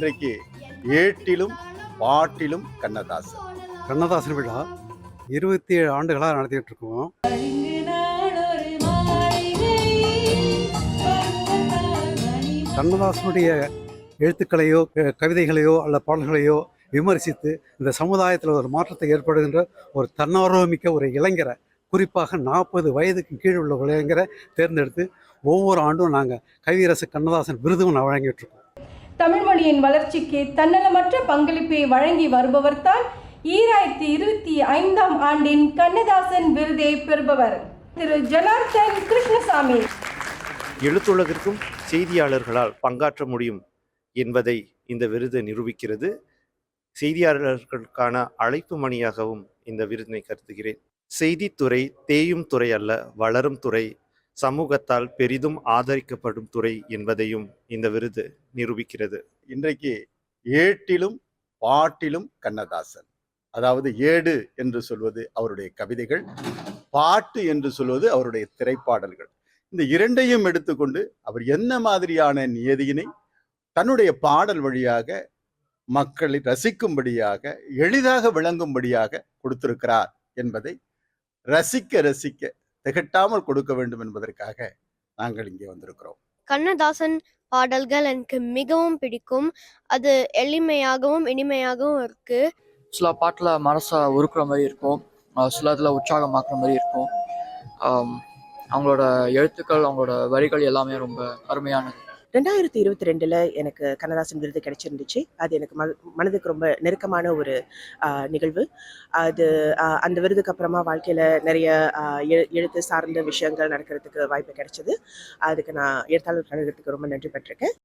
இன்றைக்கு ஏட்டிலும் பாட்டிலும் கண்ணதாசன். கண்ணதாசன் விழா இருபத்தி ஏழு ஆண்டுகளாக நடத்திட்டு இருக்கோம் கண்ணதாசனுடைய எழுத்துக்களையோ க- கவிதைகளையோ அல்ல பாடல்களையோ விமர்சித்து இந்த சமுதாயத்தில் ஒரு மாற்றத்தை ஏற்படுகின்ற ஒரு தன்னார்வமிக்க ஒரு இளைஞரை குறிப்பாக நாற்பது வயதுக்கு கீழ் உள்ள இளைஞரை தேர்ந்தெடுத்து ஒவ்வொரு ஆண்டும் நாங்கள் கவியரசு கண்ணதாசன் விருதும் நான் வழங்கிட்டு இருக்கோம் தமிழ் மொழியின் வளர்ச்சிக்கு தன்னலமற்ற பங்களிப்பை வழங்கி வருபவர்தான் ஈராயிரத்தி இருபத்தி ஐந்தாம் ஆண்டின் கண்ணதாசன் விருதை பெறுபவர். திரு. ஜனார்த்தன் கிருஷ்ணசாமி. எழுத்துலகிற்கும் செய்தியாளர்களால் பங்காற்ற முடியும் என்பதை இந்த விருது நிரூபிக்கிறது. செய்தியாளர்களுக்கான அழைப்பு மணியாகவும் இந்த விருதினை கருதுகிறேன். செய்தித்துறை தேயும் துறை அல்ல வளரும் துறை சமூகத்தால் பெரிதும் ஆதரிக்கப்படும் துறை என்பதையும் இந்த விருது நிரூபிக்கிறது. இன்றைக்கு ஏட்டிலும் பாட்டிலும் கண்ணதாசன். அதாவது ஏடு என்று சொல்வது அவருடைய கவிதைகள் பாட்டு என்று சொல்வது அவருடைய திரைப்பாடல்கள். இந்த இரண்டையும் எடுத்துக்கொண்டு அவர் என்ன மாதிரியான நியதியினை தன்னுடைய பாடல் வழியாக மக்களை ரசிக்கும்படியாக எளிதாக விளங்கும்படியாக கொடுத்திருக்கிறார் என்பதை ரசிக்க ரசிக்க திகட்டாமல் கொடுக்க வேண்டும் என்பதற்காக நாங்கள் இங்கே வந்திருக்கிறோம். கண்ணதாசன் பாடல்கள் எனக்கு மிகவும் பிடிக்கும். அது எளிமையாகவும் இனிமையாகவும் இருக்கு. சில பாட்டில் மனசை உருக்குற மாதிரி இருக்கும். சில இதில் உற்சாகமாக்குற மாதிரி இருக்கும். அவங்களோட எழுத்துக்கள் அவங்களோட வரிகள் எல்லாமே ரொம்ப அருமையானது. ரெண்டாயிரத்தி இருபத்தி ரெண்டில் எனக்கு கண்ணதாசன் விருது கிடைச்சிருந்துச்சு. அது எனக்கு மன மனதுக்கு ரொம்ப நெருக்கமான ஒரு நிகழ்வு. அது அந்த விருதுக்கு அப்புறமா வாழ்க்கையில் நிறைய எழு எழுத்து சார்ந்த விஷயங்கள் நடக்கிறதுக்கு வாய்ப்பு கிடைச்சது. அதுக்கு நான் எழுத்தாளர் கழகத்துக்கு ரொம்ப நன்றி பெற்றிருக்கேன்.